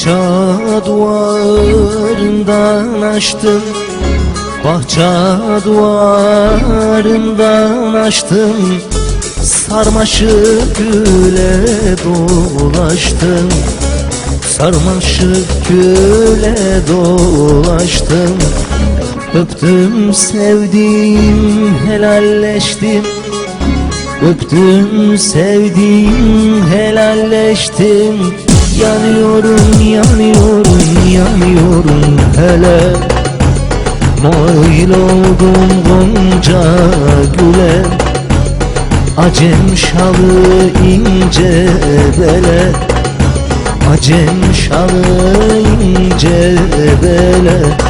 Bahçe duvarından açtım. Bahçe duvarından açtım. Sarmaşık güle dolaştım. Sarmaşık güle dolaştım. Öptüm sevdim helalleştim. Öptüm sevdim helalleştim Yanıyorum yanıyorum yanıyorum hele. Mail oldum gonca güle. Acem şalı ince bele. Acem şalı ince bele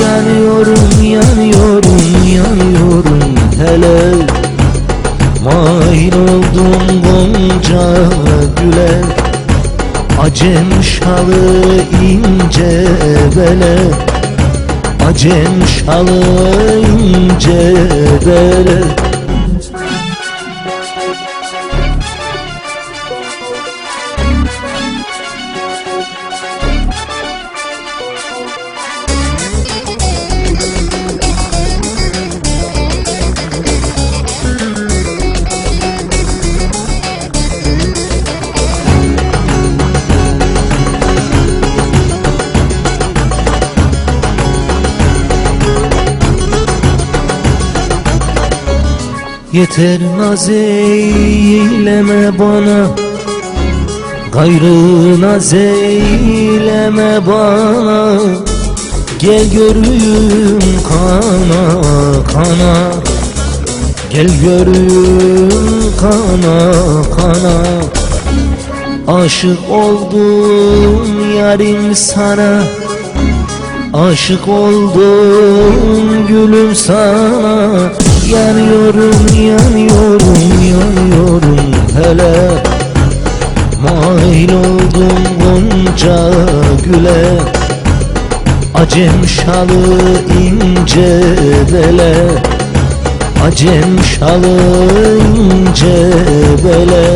Yanıyorum, yanıyorum, yanıyorum. Hele Mail oldum gonca güle. Acem şalı ince bele. Acem şalı ince bele Yeter naz eyleme bana. Gayrı naz eyleme bana. Gel göreyim kana kana. Gel göreyim kana kana. Aşık oldum yarim sana. Aşık oldum gülüm sana Yanıyorum yanıyorum yanıyorum. Hele Mail oldum gonca güle. Acem şalı ince bele. Acem şalı ince bele